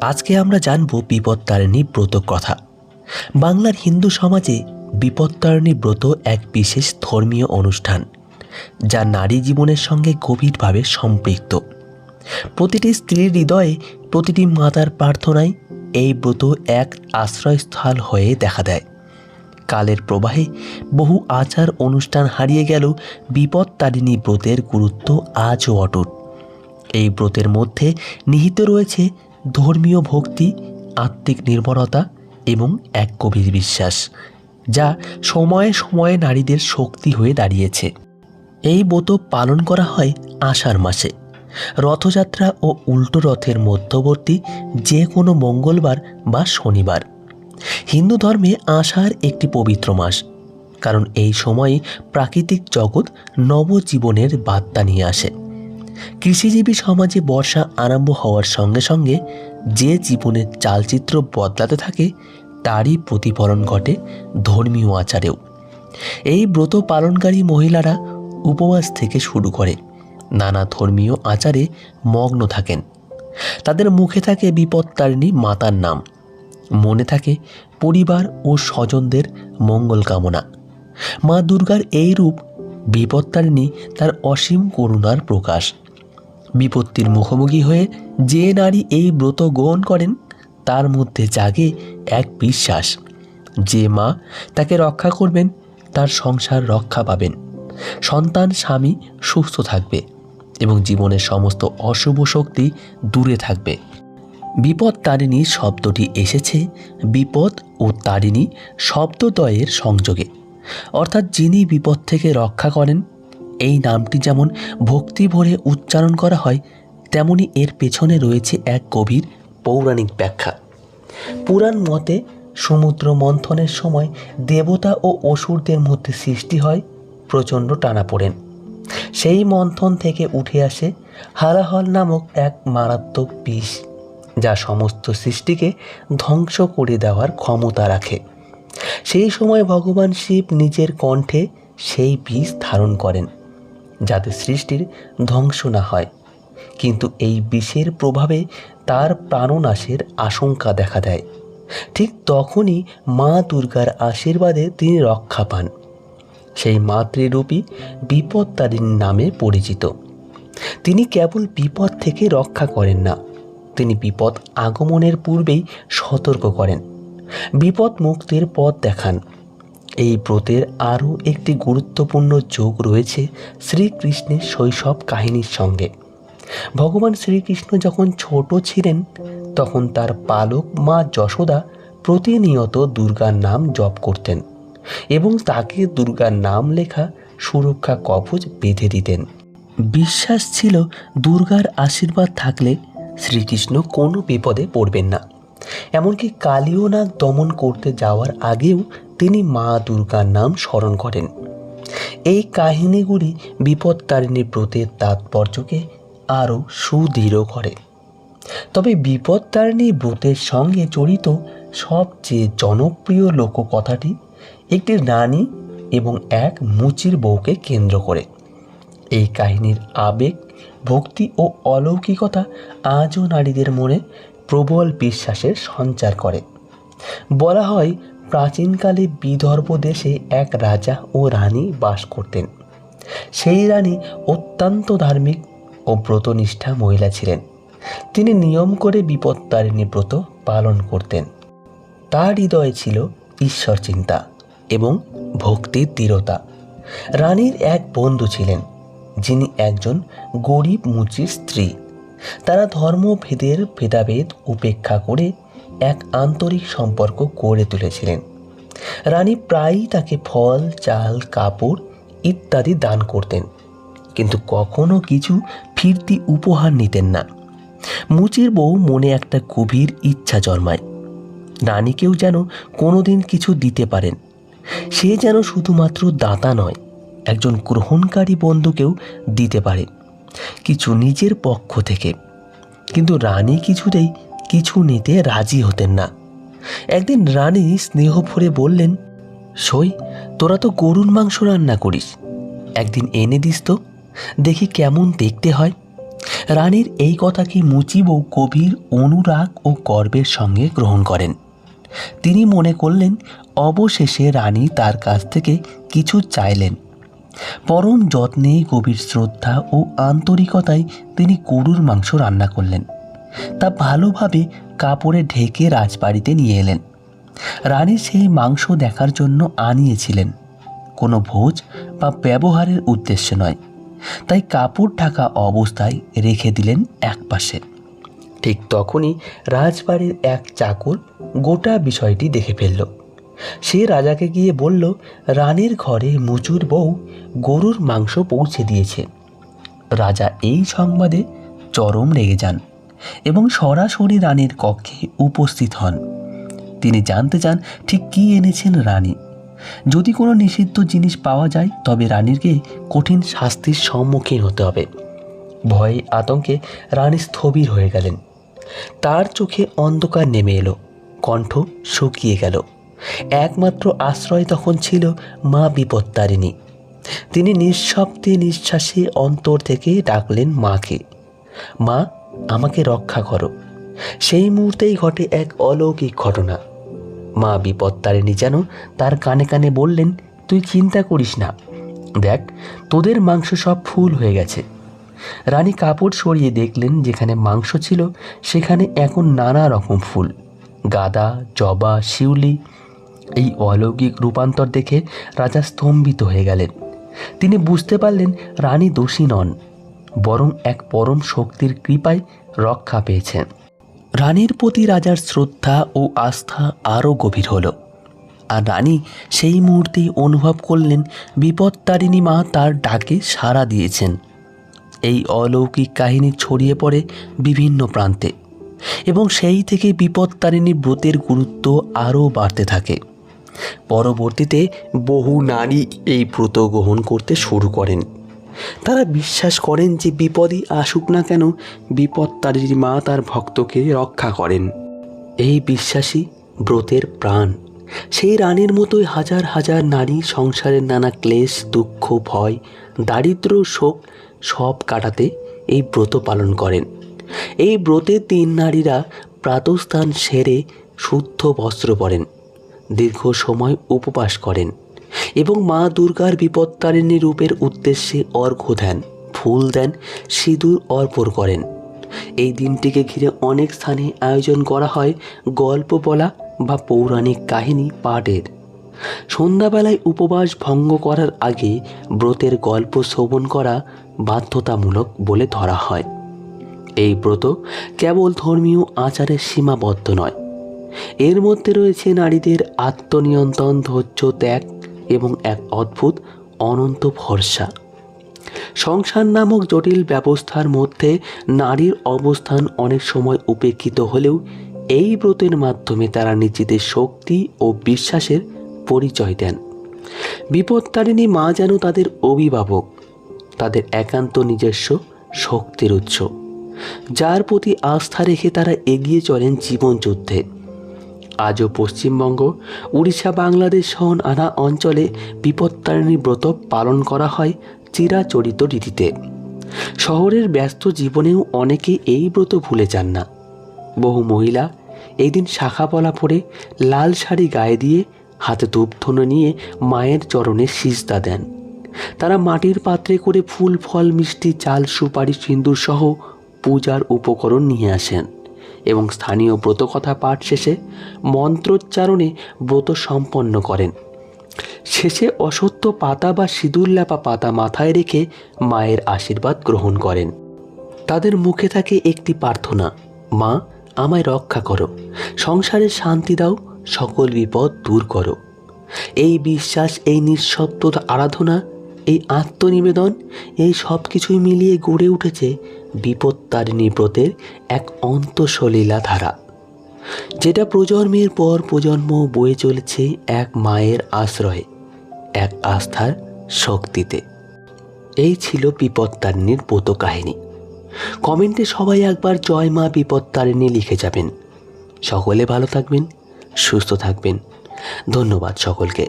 আজকে আমরা জানব বিপত্তারিণী ব্রত কথা। বাংলার হিন্দু সমাজে বিপত্তারিণী ব্রত এক বিশেষ ধর্মীয় অনুষ্ঠান, যা নারী জীবনের সঙ্গে গভীরভাবে সম্পৃক্ত। প্রতিটি স্ত্রীর হৃদয়ে প্রতিটি মাতার প্রার্থনায় এই ব্রত এক আশ্রয়স্থল হয়ে দেখা দেয়। কালের প্রবাহে বহু আচার অনুষ্ঠান হারিয়ে গেলেও বিপত্তারিণী ব্রতের গুরুত্ব আজও অটুট। এই ব্রতের মধ্যে নিহিত রয়েছে ধর্মীয় ভক্তি, আত্মিক নির্ভরতা এবং এক কবির বিশ্বাস, যা সময়ে সময়ে নারীদের শক্তি হয়ে দাঁড়িয়েছে। এই ব্রত পালন করা হয় আষাঢ় মাসে। রথযাত্রা ও উল্টো রথের মধ্যবর্তী যে কোনো মঙ্গলবার বা শনিবার। হিন্দু ধর্মে আষাঢ় একটি পবিত্র মাস, কারণ এই সময়ে প্রাকৃতিক জগৎ নবজীবনের বার্তা নিয়ে আসে। কৃষিজীবী সমাজে বর্ষা আরম্ভ হওয়ার সঙ্গে সঙ্গে যে জীবনের চালচিত্র বদলাতে থাকে, তারই প্রতিফলন ঘটে ধর্মীয় আচারেও। এই ব্রত পালনকারী মহিলারা উপবাস থেকে শুরু করে, নানা ধর্মীয় আচারে মগ্ন থাকেন। তাদের মুখে থাকে বিপত্তারিণী মাতার নাম। মনে থাকে পরিবার ও স্বজনদের মঙ্গল কামনা। মা দুর্গার এই রূপ বিপত্তারিণী তার অসীম করুণার প্রকাশ। বিপত্তির মুখোমুখি হয়ে যে নারী এই ব্রত গ্রহণ করেন, তার মধ্যে জাগে এক বিশ্বাস। যে মা তাকে রক্ষা করবেন, তার সংসার রক্ষা পাবেন। সন্তান, স্বামী সুস্থ থাকবে এবং জীবনের সমস্ত অশুভ শক্তি দূরে থাকবে। বিপদ তারিণী শব্দটি এসেছে। বিপদ ও তারিণী শব্দদ্বয়ের সংযোগে। অর্থাৎ যিনি বিপদ থেকে রক্ষা করেন, এই নামটি যেমন ভক্তি ভরে উচ্চারণ করা হয়, তেমনি এর পেছনে রয়েছে এক গভীর পৌরাণিক ব্যাখ্যা। পুরাণ মতে সমুদ্র মন্থনের সময় দেবতা ও অসুরদের মধ্যে সৃষ্টি হয় প্রচণ্ড টানাপোড়েন। সেই মন্থন থেকে উঠে আসে হালাহল নামক এক মারাত্মক বিষ, যা সমস্ত সৃষ্টিকে ধ্বংস করে দেওয়ার ক্ষমতা রাখে। সেই সময় ভগবান শিব নিজের কণ্ঠে সেই বিষ ধারণ করেন। যাতে সৃষ্টির ধ্বংস না হয়। কিন্তু এই বিষের প্রভাবে তার প্রাণনাশের আশঙ্কা দেখা দেয়। ঠিক তখনই মা দুর্গার আশীর্বাদে তিনি রক্ষা পান। সেই মাতৃরূপী বিপত্তারিণী নামে পরিচিত। তিনি কেবল বিপদ থেকে রক্ষা করেন না, তিনি বিপদ আগমনের পূর্বেই সতর্ক করেন। বিপদ মুক্তির পথ দেখান। এই ব্রতের আরও একটি গুরুত্বপূর্ণ যোগ রয়েছে শ্রীকৃষ্ণের শৈশব কাহিনীর সঙ্গে। ভগবান শ্রীকৃষ্ণ যখন ছোট ছিলেন, তখন তার পালক মা যশোদা প্রতিনিয়ত দুর্গার নাম জপ করতেন এবং তাকে দুর্গার নাম লেখা সুরক্ষা কবচ বেঁধে দিতেন। বিশ্বাস ছিল দুর্গার আশীর্বাদ থাকলে শ্রীকৃষ্ণ কোনো বিপদে পড়বেন না। এমনকি কালীয় নাগ দমন করতে যাওয়ার আগেও তিনি মা দুর্গার নাম স্মরণ করেন। এই কাহিনীগুলি বিপদতারিণী ব্রতের তাৎপর্যকে আরও সুদৃঢ় করে। তবে বিপদতারিণী ব্রতের সঙ্গে জড়িত সবচেয়ে জনপ্রিয় লোককথাটি একটি রানী এবং এক মুচির বউকে কেন্দ্র করে। এই কাহিনীর আবেগ, ভক্তি ও অলৌকিকতা আজও নারীদের মনে প্রবল বিশ্বাসের সঞ্চার করে। বলা হয় প্রাচীনকালে বিদর্ভ দেশে এক রাজা ও রানী বাস করতেন। সেই রানী অত্যন্ত ধার্মিক ও ব্রতনিষ্ঠা মহিলা ছিলেন। তিনি নিয়ম করে বিপত্তারিণী ব্রত পালন করতেন। তার হৃদয়ে ছিল ঈশ্বর চিন্তা এবং ভক্তির দৃঢ়তা। রানীর এক বন্ধু ছিলেন, যিনি একজন গরিব মুচির স্ত্রী। তারা ধর্মভেদের ভেদাভেদ উপেক্ষা করে এক আন্তরিক সম্পর্ক গড়ে তুলেছিলেন। রানী প্রায়ই তাকে ফল, চাল, কাপড় ইত্যাদি দান করতেন, কিন্তু কখনো কিছু ফিরতি উপহার নিতেন না। মুচির বউ মনে একটা গভীর ইচ্ছা জন্মায়। রানীকেও যেন কোনোদিন কিছু দিতে পারেন। সে যেন শুধুমাত্র দাতা নয়, একজন গ্রহণকারী বন্ধুকেও দিতে পারে, কিছু নিজের পক্ষ থেকে। কিন্তু রানী কিছুতেই কিছু নিতে রাজি হতেন না। একদিন রানী স্নেহ ভরে বললেন, সই, তোরা তো গরুর মাংস রান্না করিস। একদিন এনে দিস তো, দেখি কেমন দেখতে হয়। রানীর এই কথাকে মুচিব গভীর অনুরাগ ও গর্বের সঙ্গে গ্রহণ করেন। তিনি মনে করলেন, অবশেষে রানী তার কাছ থেকে কিছু চাইলেন। পরম যত্নে গভীর শ্রদ্ধা ও আন্তরিকতায় তিনি গরুর মাংস রান্না করলেন। তা ভালোভাবে কাপড়ে ঢেকে রাজবাড়িতে নিয়ে এলেন। রানী সেই মাংস দেখার জন্য আনিয়েছিলেন। কোনো ভোজ বা ব্যবহারের উদ্দেশ্য নয়। তাই কাপড় ঢাকা অবস্থায় রেখে দিলেন একপাশে। ঠিক তখনই রাজবাড়ির এক চাকর গোটা বিষয়টি দেখে ফেলল। সে রাজাকে গিয়ে বলল, রানীর ঘরে মুচুর বউ গরুর মাংস পৌঁছে দিয়েছে। রাজা এই সংবাদে চরম রেগে যান। এবং সরাসরি রানীর কক্ষে উপস্থিত হন। তিনি জানতে চান ঠিক কি এনেছেন রানী। যদি কোনো নিষিদ্ধ জিনিস পাওয়া যায়, তবে রানীরকে কঠিন শাস্তির সম্মুখীন হতে হবে। ভয়ে আতঙ্কে রানী স্থবির হয়ে গেলেন। তার চোখে অন্ধকার নেমে এলো, কণ্ঠ শুকিয়ে গেল। একমাত্র আশ্রয় তখন ছিল মা বিপত্তারিণী। তিনি নিঃশব্দে নিঃশ্বাসে অন্তর থেকে ডাকলেন মাকে। মা আমাকে রক্ষা করো। সেই মুহূর্তেই ঘটে এক অলৌকিক ঘটনা। মা বিপত্তারিণী যেন তার কানে কানে বললেন, তুই চিন্তা করিস না। দেখ, তোদের মাংস সব ফুল হয়ে গেছে রানী কাপড় সরিয়ে দেখলেন যেখানে মাংস ছিল, সেখানে এখন নানা রকম ফুল। গাদা, জবা, শিউলি, এই অলৌকিক রূপান্তর দেখে রাজা স্তম্ভিত হয়ে গেলেন। তিনি বুঝতে পারলেন রানী দোষী নন। বরং এক পরম শক্তির কৃপায় রক্ষা পেয়েছেন রানীর প্রতি রাজার শ্রদ্ধা ও আস্থা আরও গভীর হলো। আর রানী সেই মুহূর্তেই অনুভব করলেন বিপত্তারিণী মা তার ডাকে সাড়া দিয়েছেন। এই অলৌকিক কাহিনী ছড়িয়ে পড়ে বিভিন্ন প্রান্তে এবং সেই থেকে বিপত্তারিণী ব্রতের গুরুত্ব আরও বাড়তে থাকে। পরবর্তীতে বহু নারী এই ব্রত গ্রহণ করতে শুরু করেন। তারা বিশ্বাস করেন যে বিপদই আসুক না কেন, বিপদ বিপত্তারির মা তার ভক্তকে রক্ষা করেন। এই বিশ্বাসী ব্রতের প্রাণ। সেই রানীর মতোই হাজার হাজার নারী সংসারের নানা ক্লেশ, দুঃখ, ভয় দারিদ্র শোক সব কাটাতে এই ব্রত পালন করেন। এই ব্রতে তিন নারীরা প্রাতস্থান সেরে শুদ্ধ বস্ত্র পরেন। দীর্ঘ সময় উপবাস করেন। এবং মা দুর্গার বিপত্তারিণী রূপের উদ্দেশ্যে অর্ঘ্য দেন, ফুল দেন, সিঁদুর অর্পণ করেন। এই দিনটিকে ঘিরে অনেক স্থানে আয়োজন করা হয় গল্প বলা বা পৌরাণিক কাহিনী পাঠের। সন্ধ্যাবেলায় উপবাস ভঙ্গ করার আগে ব্রতের গল্প শ্রবণ করা বাধ্যতামূলক বলে ধরা হয়। এই ব্রত কেবল ধর্মীয় আচারের সীমাবদ্ধ নয়। এর মধ্যে রয়েছে নারীদের আত্মনিয়ন্ত্রণ, ধৈর্য, ত্যাগ এবং এক অদ্ভুত, অনন্ত ভরসা। সংসার নামক জটিল ব্যবস্থার মধ্যে নারীর অবস্থান অনেক সময় উপেক্ষিত হলেও এই ব্রতের মাধ্যমে তারা নিজেদের শক্তি ও বিশ্বাসের পরিচয় দেন। বিপত্তারিণী মা যেন তাদের অভিভাবক, তাদের একান্ত নিজস্ব শক্তির উৎস, যার প্রতি আস্থা রেখে তারা এগিয়ে চলেন জীবনযুদ্ধে। আজও পশ্চিমবঙ্গ, উড়িষ্যা, বাংলাদেশ সহ নানা অঞ্চলে বিপত্তারিণী ব্রত পালন করা হয় চিরাচরিত রীতিতে। শহরের ব্যস্ত জীবনেও অনেকে এই ব্রত ভুলে যান না। বহু মহিলা এই দিন শাখা পলা পরে লাল শাড়ি গায়ে দিয়ে হাতে ধূপধুনো নিয়ে মায়ের চরণে সিজদা দেন। তারা মাটির পাত্রে করে ফুল, ফল, মিষ্টি, চাল, সুপারি, সিন্দুর সহ পূজার উপকরণ নিয়ে আসেন। এবং স্থানীয় ব্রতকথা পাঠ শেষে মন্ত্রোচ্চারণে ব্রত সম্পন্ন করেন। শেষে অসত্য পাতা বা সিঁদুর ল্যাপা পাতা মাথায় রেখে মায়ের আশীর্বাদ গ্রহণ করেন। তাদের মুখে থাকে একটি প্রার্থনা, মা, আমায় রক্ষা করো সংসারে শান্তি দাও, সকল বিপদ দূর করো। এই বিশ্বাস, এই নিঃশব্দ আরাধনা, এই আত্মনিবেদন, এই সব কিছুই মিলিয়ে গড়ে উঠেছে বিপত্তারিণী ব্রতের এক অন্তঃসলীলা ধারা, যেটা প্রজন্মের পর প্রজন্ম বয়ে চলেছে এক মায়ের আশ্রয়ে, এক আস্থার শক্তিতে। এই ছিল বিপত্তারিণীর ব্রত কাহিনী কমেন্টে সবাই একবার জয় মা বিপত্তারিণী লিখে যাবেন। সকলে ভালো থাকবেন, সুস্থ থাকবেন। ধন্যবাদ সকলকে।